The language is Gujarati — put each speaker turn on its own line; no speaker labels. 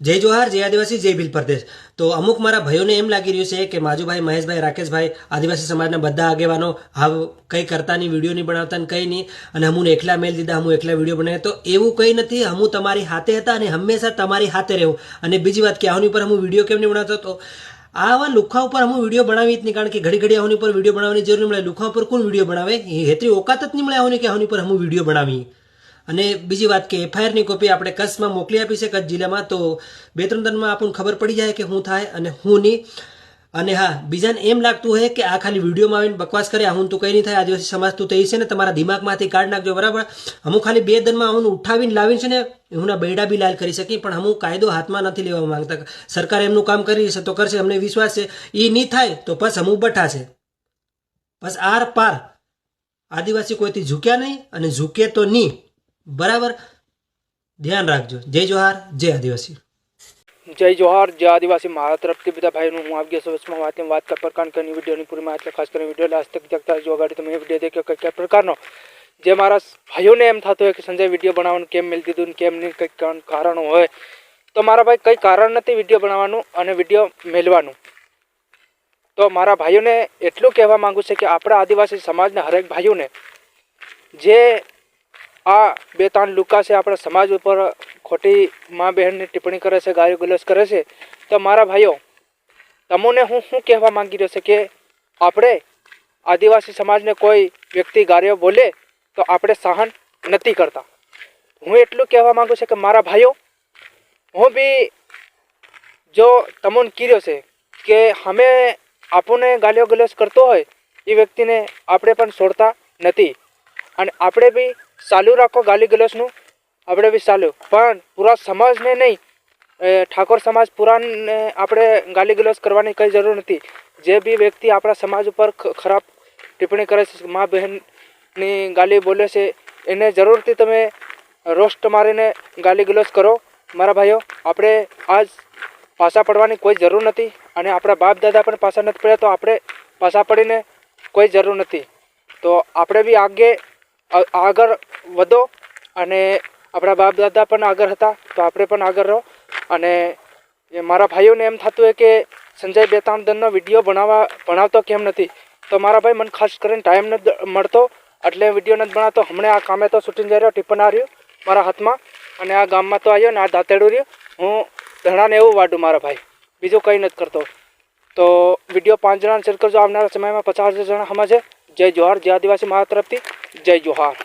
જય જોહાર, જય આદિવાસી, જય ભીલ પ્રદેશ. તો અમુક મારા ભાઈઓને એમ લાગી રહ્યું છે કે માજુભાઈ, મહેશભાઈ, રાકેશભાઈ આદિવાસી સમાજના બધા આગેવાનો હાવ કંઈ કરતા નહીં, વીડિયો નહીં બનાવતા ને કંઈ નહીં, અને હમું એકલા મેલ દીધા હું એકલા વીડિયો બનાવ્યા. તો એવું કંઈ નથી હમું તમારી હાથે હતા અને હંમેશા તમારી હાથે રહેવું. અને બીજી વાત કે આની ઉપર હું વીડિયો કેમ નહીં બનાવતો? તો આવા લુખા ઉપર હું વીડિયો બનાવી જ નહીં, કારણ કે ઘડી ઘડી આની ઉપર વીડિયો બનાવવાની જરૂર નહીં મળે. લુખા ઉપર કોણ વીડિયો બનાવે? હેતરી ઓકાત જ નહીં મળે આની કે આની ઉપર હું વીડિયો બનાવી અને બીજી વાત કે એફઆઈઆરની કોપી આપણે કચ્છમાં મોકલી આપી છે, કચ્છ જિલ્લામાં. તો બે ત્રણ દિનમાં આપણને ખબર પડી જાય કે હું થાય અને હું નહીં. અને હા, બીજાને એમ લાગતું હોય કે આ ખાલી વિડીયોમાં આવીને બકવાસ કરે હું તું કંઈ નહીં થાય, આદિવાસી સમાજ તું થઈ છે ને, તમારા દિમાગમાંથી કાઢ નાખજો, બરાબર? હું ખાલી બે દિનમાં હું ઉઠાવીને લાવીને છે ને હુંના બૈડા બી લાલ કરી શકી, પણ હું કાયદો હાથમાં નથી લેવા માંગતા. સરકાર એમનું કામ કરી છે તો કરશે, અમને વિશ્વાસ છે. એ નહીં થાય તો બસ હમું બઠા છે. બસ આર પાર. આદિવાસી કોઈથી ઝૂક્યા નહીં અને ઝૂકે તો નહીં. બરાબર? ધ્યાન રાખજો. જય જોહાર, જય આદિવાસી.
જય જોહાર, જય આદિવાસી. મારા તરફથી બધા ભાઈઓનું હું આપી સૌમાં વાત વાત કર પ્રકારની વિડીયોની પૂરી માહિતી ખાસ કરીને વીડિયો લાસ્ટ તક જગતા જો અગાડી તમે વીડિયો દેખ્યો કયા પ્રકારનો. જે મારા ભાઈઓને એમ થતું હોય કે સંજય વીડિયો બનાવવાનું કેમ મેળવી દીધું કેમ નહીં, કંઈક કારણો હોય, તો મારા ભાઈ કંઈ કારણ નથી વીડિયો બનાવવાનું અને વીડિયો મેળવાનું તો મારા ભાઈઓને એટલું કહેવા માંગુ છે કે આપણા આદિવાસી સમાજના હરેક ભાઈઓને જે આ બે ત્રણ લુકા છે આપણા સમાજ ઉપર ખોટી મા બહેનની ટિપ્પણી કરે છે, ગાયો ગલોચ કરે છે. તો મારા ભાઈઓ, તમને હું શું કહેવા માંગી રહ્યો છે કે આપણે આદિવાસી સમાજને કોઈ વ્યક્તિ ગાળીઓ બોલે તો આપણે સહન નથી કરતા. હું એટલું કહેવા માંગુ છું કે મારા ભાઈઓ, હું બી જો તમને કીધો છે કે અમે આપણને ગાલિયો ગલોચ કરતો હોય, એ વ્યક્તિને આપણે પણ છોડતા નથી. અને આપણે બી ચાલુ રાખો ગાલી ગલોસનું. આપણે બી ચાલુ. પણ પૂરા સમાજને નહીં. ઠાકોર સમાજ પુરાણને આપણે ગાલી ગલોસ કરવાની કંઈ જરૂર નથી. જે બી વ્યક્તિ આપણા સમાજ ઉપર ખરાબ ટિપ્પણી કરે છે, મા બહેનની ગાલી બોલે છે, એને જરૂરથી તમે રોસ્ટ મારીને ગાલી ગલોસ કરો. મારા ભાઈઓ, આપણે આજ પાછા પડવાની કોઈ જરૂર નથી અને આપણા બાપ દાદા પણ પાછા નથી પડ્યા તો આપણે પાછા પડીને કોઈ જરૂર નથી. તો આપણે બી આગે આગળ વધો અને આપણા બાપ દાદા પણ આગળ હતા, તો આપણે પણ આગળ રહો. અને મારા ભાઈઓને એમ થતું હોય કે સંજય બેતામદનનો વીડિયો બનાવવા ભણાવતો કેમ નથી? તો મારા ભાઈ મને ખાસ કરીને ટાઈમ નથી મળતો, એટલે વીડિયો નથી બનાવતો. હમણાં આ કામે તો છૂટીને જઈ રહ્યો ટિફન આ રહ્યું મારા હાથમાં અને આ ગામમાં તો આવ્યો ને આ દાંતેડું રહ્યું. હું ધણાને એવું વાડું મારા ભાઈ, બીજું કંઈ નથી કરતો. તો વીડિયો પાંચ જણાને શેર કરજો. આવનારા સમયમાં પચાસ જણા હમણાં છે જય જોહાર, જય આદિવાસી મારા તરફથી જય જોહાર